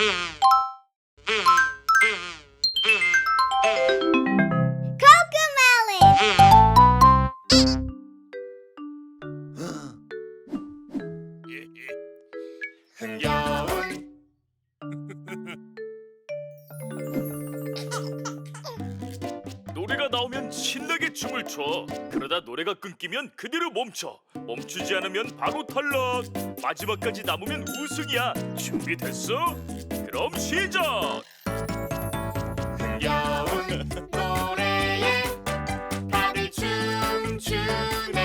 흥겨운 노래가 나오면 신나게 춤을 춰. 그러다 노래가 끊기면 그대로 멈춰. 멈추지 않으면 바로 탈락. 마지막까지 남으면 우승이야. 준비됐어? 그럼 시작. 흥겨운 노래에 다들 춤추네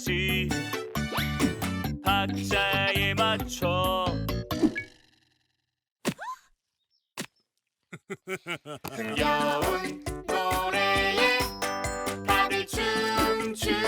때까지 박자에 맞춰. 흥겨운 노래에 다들 춤추네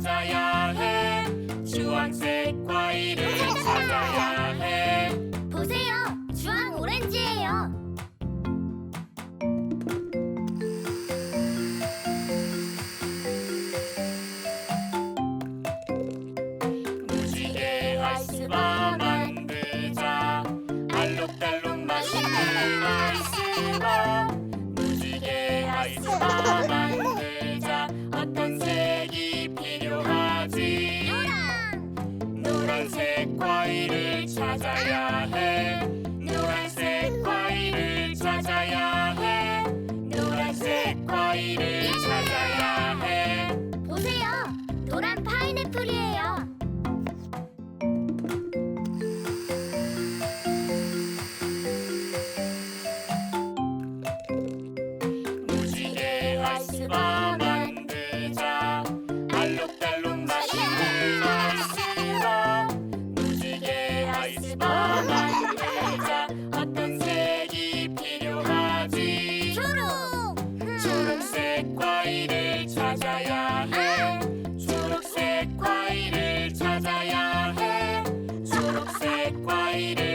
찾아야 해. 주황색 과일을 찾아 baby.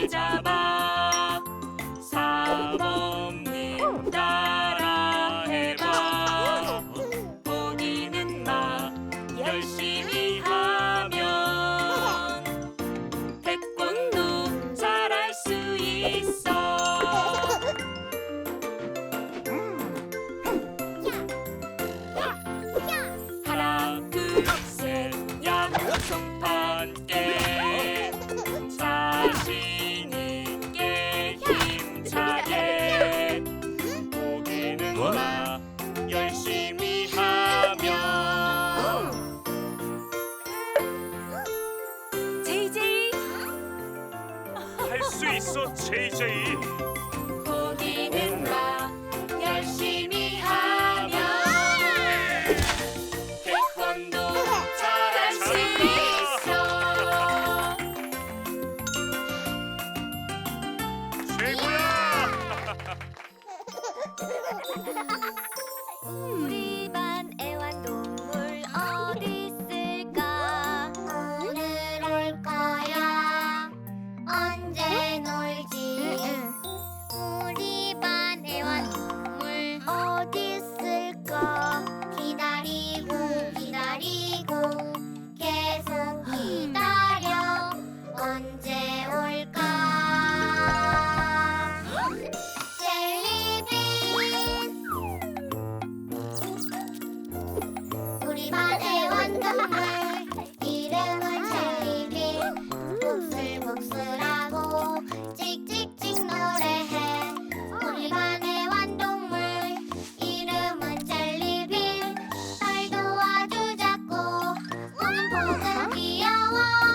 一家吧。KJ。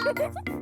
何?